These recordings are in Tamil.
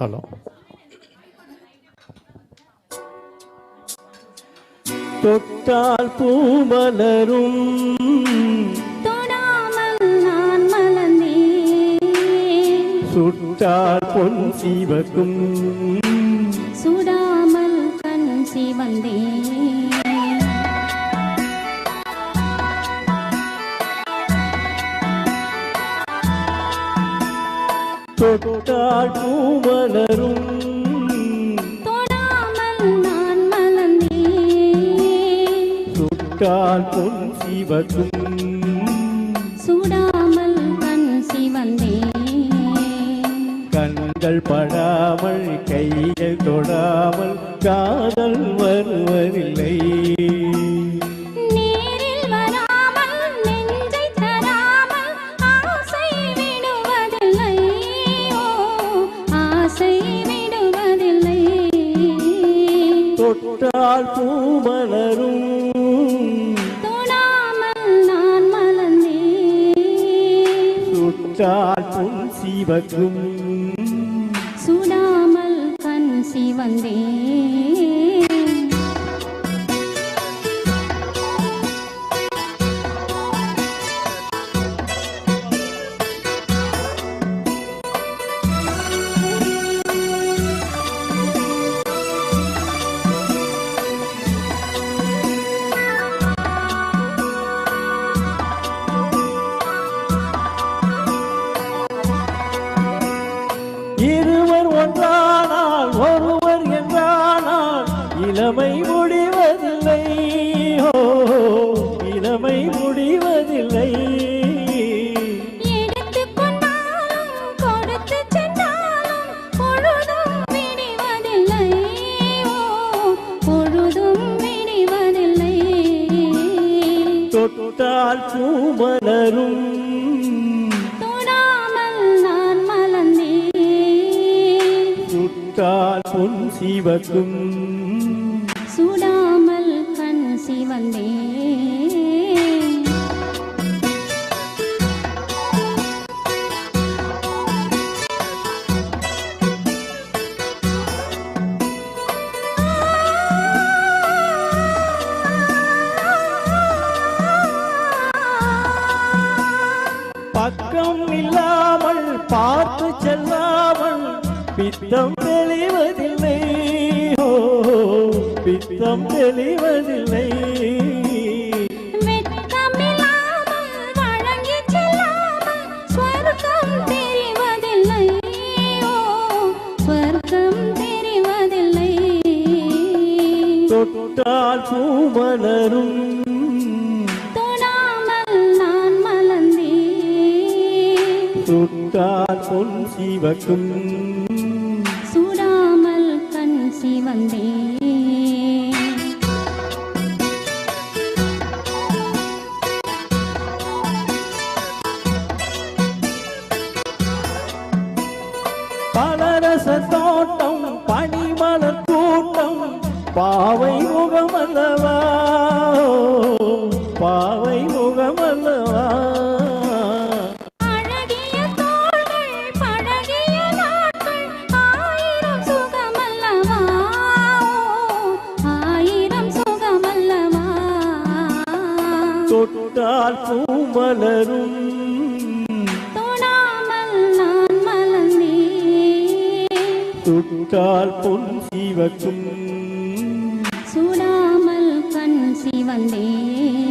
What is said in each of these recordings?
ஹலோ தொட்டால் பூமலரும். தொடாமல் நான் மலர்ந்தேன். சுட்டால் பொன் சிவக்கும். சுடாமல் கண் சிவந்தேன். தொட்டால் பூமலரும் சுட்டால் பொன் சிவக்கும். சுடாமல் கண் சிவந்தேன். கண்கள் படாமல் கைகள் தொடாமல் காதல் வருவதில்லை. தொடாமல் நான் மலர்ந்தேன். சுட்டால் பொன் சிவக்கும். சுடாமல் கண் சிவந்தேன். இருவர் ஒன்றானால் ஒருவர் என்றானால் இளமை முடிவதில்லை. ஓ இளமை முடிவதில்லை. எடுத்துக் கொண்டாலும் சுட்டால் பொன் சிவக்கும். சுடாமல் கண் சிவந்தேன். பக்கம் இல்லாமல் பார்த்து செல்லாமல் பித்தம் தெளிவதில்லை. ஓ பித்தம் தெளிவதில்லை. தொட்டால் பூமலரும். தொடாமல் நான் மலர்ந்தேன். சுட்டால் பொன் சிவக்கும். கண் சிவந்தேன் பலரச தோட்டம் பனிமலர் கூட்டம் பாவை முகமல்லவா பாவை தொட்டால் பூமலரும். சுட்டால் பொன் சிவக்கும். சுடாமல் கண் சிவந்தேன்.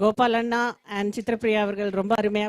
கோபால் அண்ணா அண்ட் சித்திரப்பிரியா அவர்கள் ரொம்ப அருமையா